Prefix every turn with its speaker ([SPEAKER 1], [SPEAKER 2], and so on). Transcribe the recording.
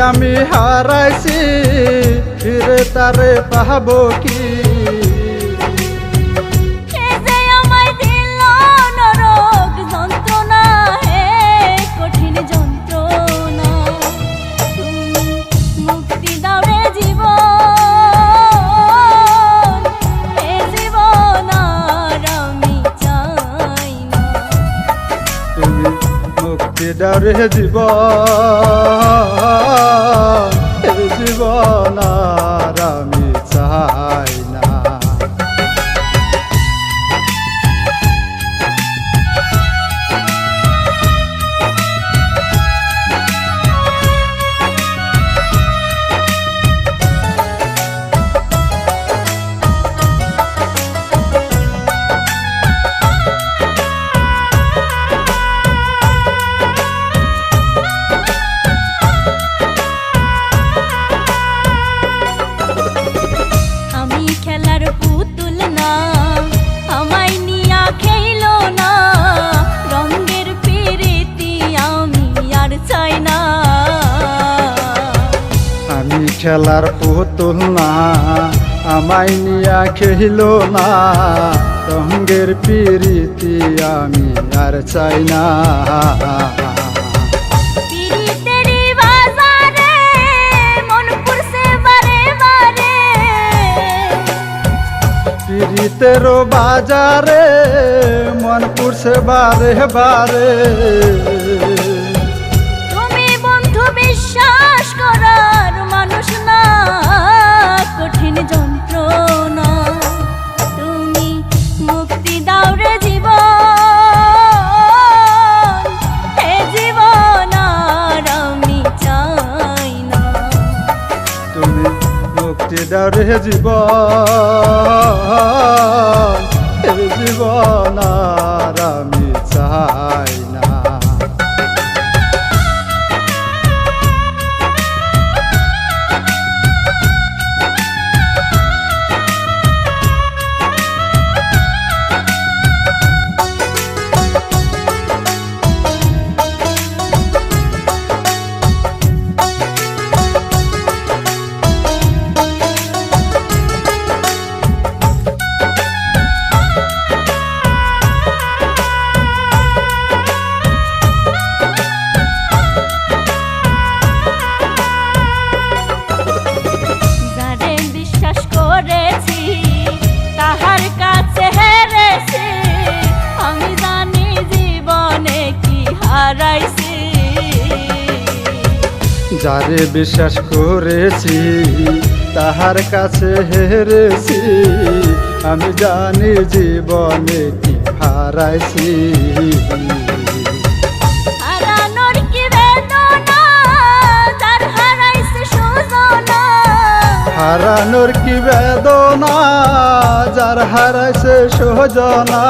[SPEAKER 1] আমি হারাইছি ফিরে তারে পাহাবো কে?
[SPEAKER 2] রে
[SPEAKER 1] জীব জীবন আমি
[SPEAKER 2] খেলার পুতুল না আমায় নিয়া খেল না।
[SPEAKER 1] রঙ্গের পিরিতি আমি আর চাই না।
[SPEAKER 2] পিরিতেরি বাজারে মন পুরছে বারে বারে।
[SPEAKER 1] পিরিতের বাজারে মন পুরছে বারে বারে।
[SPEAKER 2] তুমি বন্ধু বিশ্বাস করার মানুষ না, কঠিন যন্ত্রণা। তুমি মুক্তি দাও রে জীবন হে জীবন আমি চাই না।
[SPEAKER 1] তুমি মুক্তি রে জীবন
[SPEAKER 2] যারে বিশ্বাস করেছি তাহার কাছে হেরেছি। আমি জানি জীবনে কি হারাইছি।
[SPEAKER 1] হারানোর কি বেদনা? যার হারাইছে সুজনা।